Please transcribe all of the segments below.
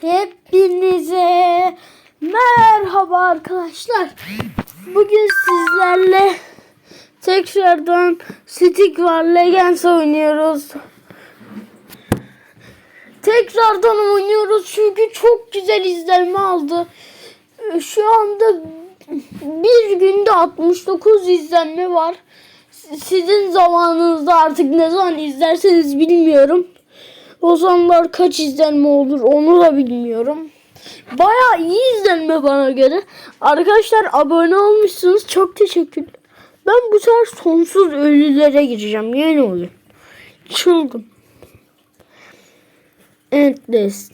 Hepinize merhaba arkadaşlar. Bugün sizlerle tekrardan Stick var Legends oynuyoruz. Tekrardan oynuyoruz çünkü çok güzel izlenme aldı. Şu anda bir günde 69 izlenme var. Sizin zamanınızda artık ne zaman izlerseniz bilmiyorum. O zamanlar kaç izlenme olur onu da bilmiyorum. Baya iyi izlenme bana göre. Arkadaşlar abone olmuşsunuz. Çok teşekkürler. Ben bu sefer sonsuz ölülere gireceğim. Yeni oyun. Çılgın. Endless.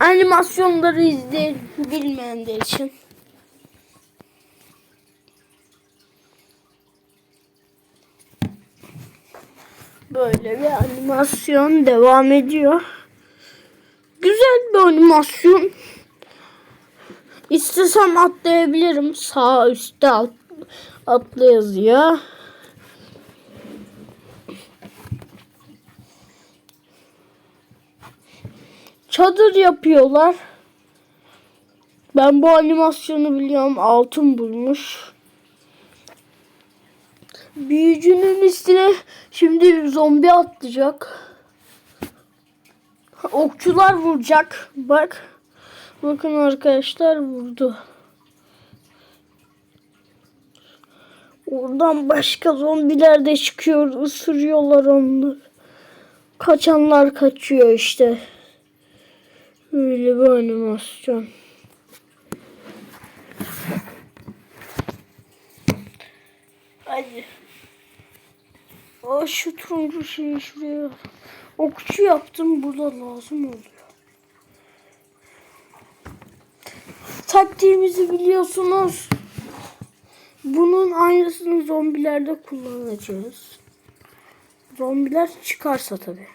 Animasyonları izleyin bilmeyenler için. Böyle bir animasyon devam ediyor. Güzel bir animasyon. İstesem atlayabilirim. Sağ üstte at, atla yazıyor. Çadır yapıyorlar. Ben bu animasyonu biliyorum. Altın bulmuş. Büyücünün üstüne şimdi zombi atlayacak. Okçular vuracak. Bak. Bakın arkadaşlar vurdu. Oradan başka zombiler de çıkıyor. ısırıyorlar onları. Kaçanlar kaçıyor işte. Böyle bir animasyon. Hadi. Aa, şu turuncu şeyi şuraya. Okçu yaptım. Burada lazım oluyor. Taktiğimizi biliyorsunuz. Bunun aynısını zombilerde kullanacağız. Zombiler çıkarsa tabi.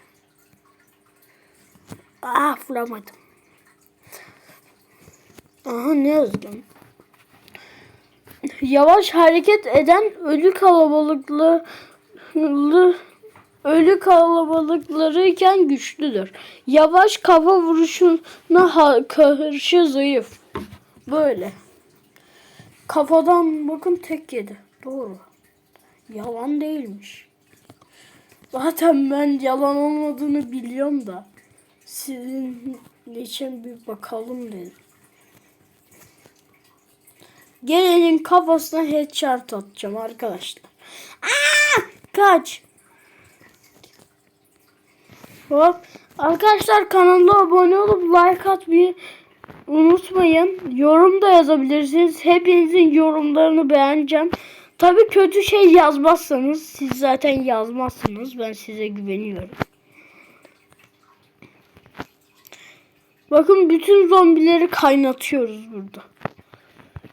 Ah vuramadım. Aha ne yazdım? Yavaş hareket eden ölü kalabalıklı ölü kalabalıklarıyken güçlüdür. Yavaş kafa vuruşuna karşı zayıf. Böyle. Kafadan bakın tek yedi. Doğru. Yalan değilmiş. Zaten ben yalan olmadığını biliyorum da sizin için bir bakalım dedim. Gelenin kafasına headshot atacağım arkadaşlar. Aa! Kaç. Hop. Arkadaşlar kanala abone olup like atmayı unutmayın. Yorum da yazabilirsiniz. Hepinizin yorumlarını beğeneceğim. Tabii kötü şey yazmazsanız siz zaten yazmazsınız. Ben size güveniyorum. Bakın bütün zombileri kaynatıyoruz burada.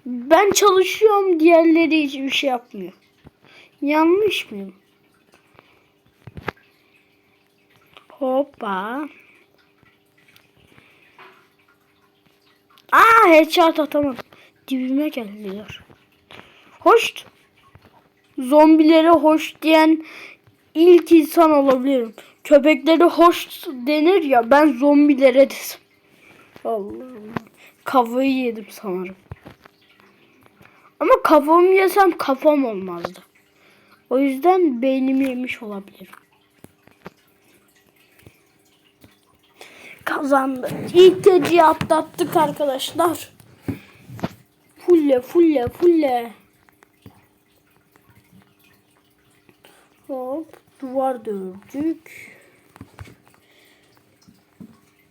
Ben çalışıyorum diğerleri hiçbir şey yapmıyor. Yanlış mıyım? Hoppa. Aa headshot atamadım. Dibime geldiler. Hoş. Zombilere hoş diyen ilk insan olabilirim. Köpeklere hoş denir ya ben zombilere dedim. Allah'ım. Kafayı yedim sanırım. Ama kafamı yesem kafam olmazdı. O yüzden beynimi yemiş olabilirim. Kazandık. İlk geceyi atlattık arkadaşlar. Fulle fulle fulle. Hop duvar dövdük.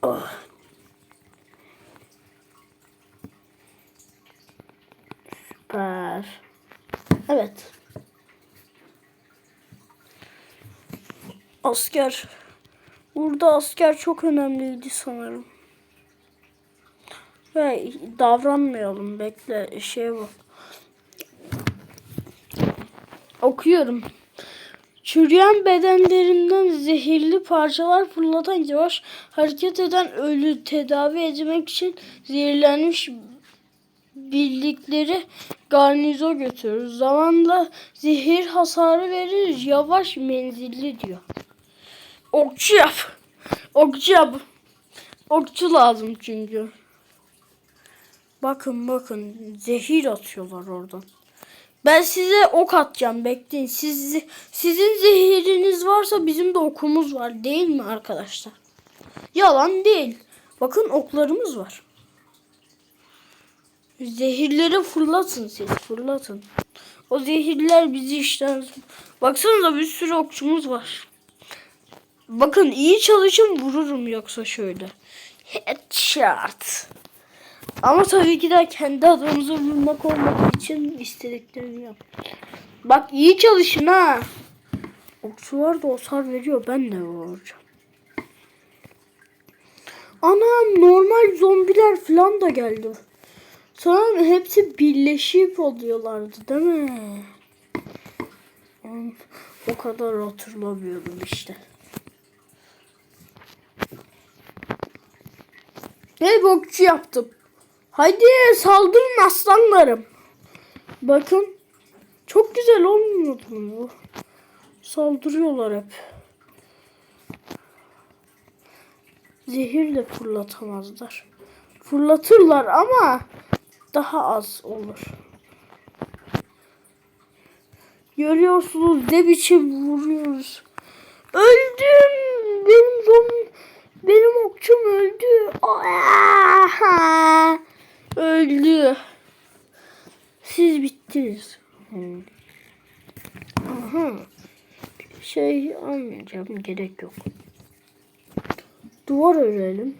Oh. Süper. Evet. Asker. Burada asker çok önemliydi sanırım. Ve davranmayalım. Bekle. Şey bak. Okuyorum. Çürüyen bedenlerinden zehirli parçalar fırlatan yavaş hareket eden ölü tedavi etmek için zehirlenmiş bildikleri garnizo götürür. Zamanla zehir hasarı verir. Yavaş menzilli diyor. Okçu yap. Okçu yap. Okçu lazım çünkü. Bakın bakın zehir atıyorlar oradan. Ben size ok atacağım bekleyin. Siz, sizin zehiriniz varsa bizim de okumuz var değil mi arkadaşlar? Yalan değil. Bakın oklarımız var. Zehirleri fırlatın siz fırlatın. O zehirler bizi işler. Baksanıza bir sürü okçumuz var. Bakın iyi çalışın vururum yoksa şöyle. Headshot. Ama tabii ki de kendi adamımızı vurmak olmadığı için istediklerimi yap. Bak iyi çalışın ha. Okçular da osar veriyor. Ben de vuracağım. Anam normal zombiler falan da geldi. Sonra hepsi birleşip oluyorlardı değil mi? O kadar hatırlamıyordum işte. Ne bokçu yaptım. Haydi saldırın aslanlarım. Bakın. Çok güzel olmuyordu mu? Saldırıyorlar hep. Zehir de fırlatamazlar. Fırlatırlar ama daha az olur. Görüyorsunuz ne biçim vuruyoruz. Öldüm. Benim zombi, benim okçum öldü. Aa! Öldü. Siz bittiniz. Aha. Şey almayacağım gerek yok. Duvar örelim.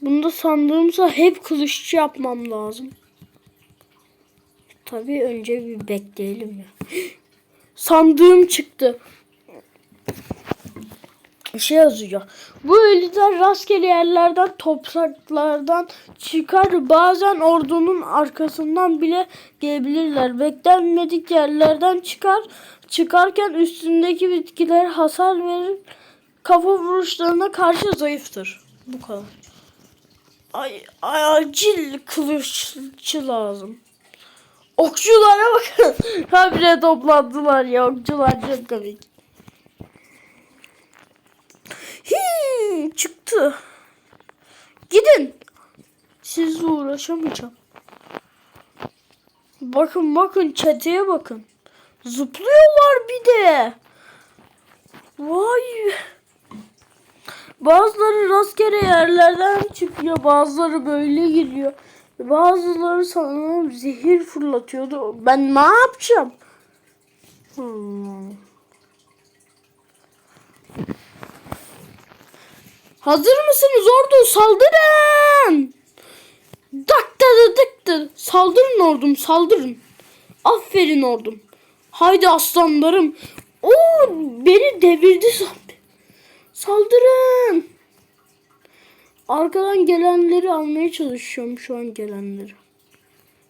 Bunda sandığımsa hep kılıççı yapmam lazım. Tabii önce bir bekleyelim ya. Sandığım çıktı. Şey yazıyor. Bu ölüler rastgele yerlerden, topraklardan çıkar. Bazen ordunun arkasından bile gelebilirler. Beklenmedik yerlerden çıkar. Çıkarken üstündeki bitkiler hasar verir. Kafa vuruşlarına karşı zayıftır. Bu kadar. Ay, ay acil kılıççı lazım. Okçulara bakın. Habire toplandılar ya. Okçular çok komik. Hii, çıktı. Gidin. Sizle uğraşamayacağım. Bakın bakın çeteye bakın. Zıplıyorlar bir de. Vay. Bazıları rastgele yerlerden çıkıyor. Bazıları böyle giriyor. Bazıları sanırım zehir fırlatıyordu. Ben ne yapacağım? Hmm. Hazır mısınız ordu? Saldırın! Daktadı dıktı. Saldırın ordum saldırın. Aferin ordum. Haydi aslanlarım. Oo beni devirdi zombi. Saldırın. Arkadan gelenleri almaya çalışıyorum şu an gelenleri.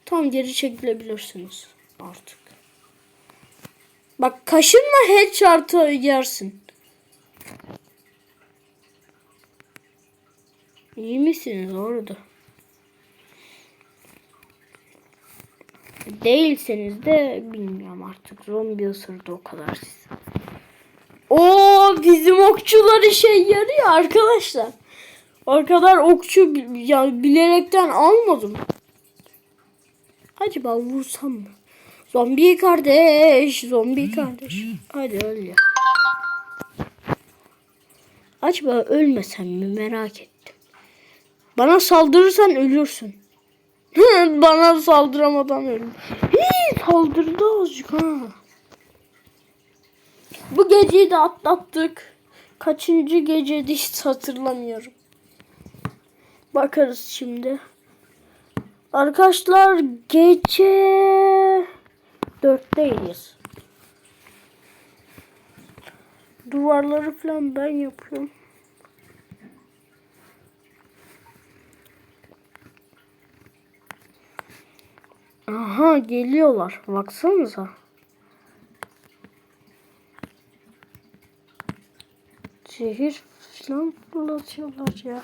Tam geri çekilebilirsiniz artık. Bak kaşınma headshot'ı yersin. İyi misiniz orada? Değilseniz de bilmiyorum artık. Zombi ısırdı o kadar siz. Oo bizim okçular işe yarıyor arkadaşlar. O kadar okçu ya bilerekten almadım. Acaba vursam mı? Zombi kardeş, zombi kardeş. Hadi öl ya. Acaba ölmesem mi merak ettim. Bana saldırırsan ölürsün. Bana saldıramadan öldüm. Hii, saldırdı azıcık ha. Bu geceyi de atlattık. Kaçıncı geceydi hiç hatırlamıyorum. Bakarız şimdi. Arkadaşlar gece dörtteyiz. Duvarları falan ben yapıyorum. Aha geliyorlar. Baksanıza. Zehir falan fırlatıyorlar ya.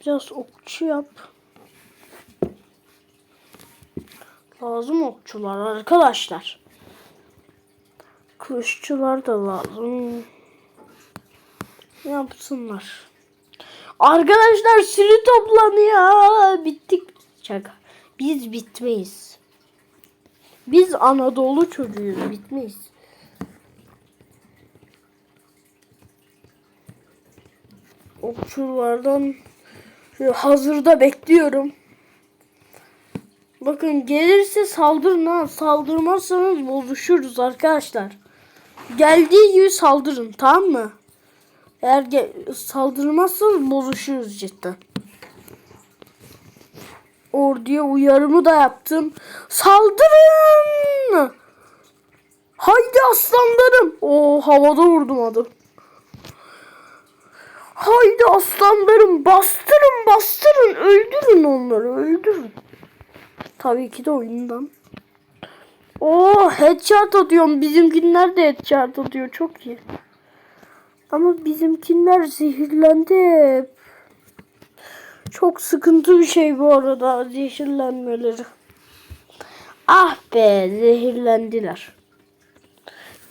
Biraz okçu yap. Lazım okçular arkadaşlar. Kılıççılar da lazım. Yapsınlar. Arkadaşlar sürü toplanıyor. Bittik. Şaka. Biz bitmeyiz. Biz Anadolu çocuğuyuz. Bitmeyiz. Okçulardan şöyle hazırda bekliyorum. Bakın gelirse saldırın ha. Saldırmazsanız bozuşuruz arkadaşlar. Geldiği gibi saldırın tamam mı? Eğer saldırmazsanız bozuşuruz cidden. Orduya uyarımı da yaptım. Saldırın! Haydi aslanlarım. O havada vurdum adı. Haydi aslanlarım bastırın bastırın öldürün onları öldürün. Tabii ki de oyundan. Oo headshot atıyorum. Bizimkinler de headshot atıyor. Çok iyi. Ama bizimkinler zehirlendi hep. Çok sıkıntı bir şey bu arada zehirlenmeleri. Ah be zehirlendiler.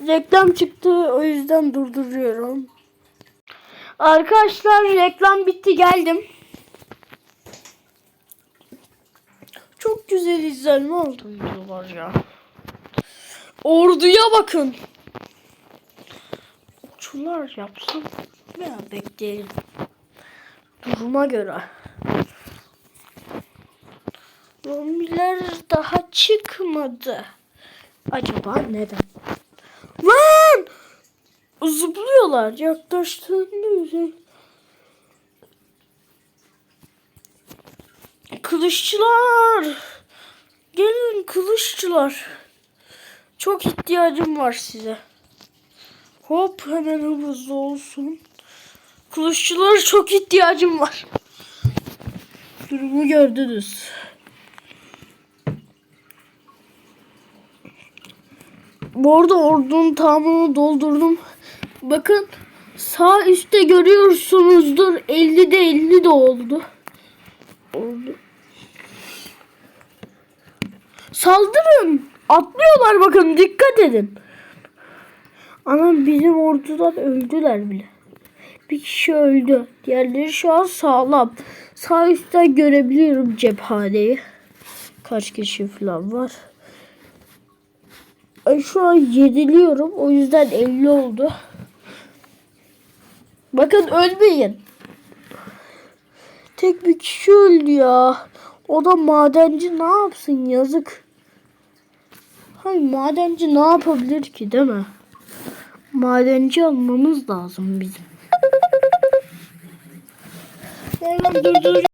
Reklam çıktı o yüzden durduruyorum. Arkadaşlar reklam bitti geldim. Çok güzel izlenme oldu videolar ya. Orduya bakın. Okçular yapsın veya bekleyelim. Duruma göre. Zombiler daha çıkmadı. Acaba neden? Lan! Zıplıyorlar yaklaştığında üzerine. Kılıççılar! Gelin kılıççılar. Çok ihtiyacım var size. Hop hemen hızlı olsun. Kılıççılara çok ihtiyacım var. Durumu gördünüz. Bu arada ordunun tamamını doldurdum. Bakın sağ üstte görüyorsunuzdur. 50'de 50 de oldu. Oldu. Saldırın. Atlıyorlar bakın dikkat edin. Anam bizim ordudan öldüler bile. Bir kişi öldü. Diğerleri şu an sağlam. Sağ üstten görebiliyorum cephaneyi. Kaç kişi falan var. Şu an yediliyorum. O yüzden 50 oldu. Bakın ölmeyin. Tek bir kişi öldü ya. O da madenci ne yapsın yazık. Hayır madenci ne yapabilir ki değil mi? Madenci almamız lazım bizim. Hemen durdur.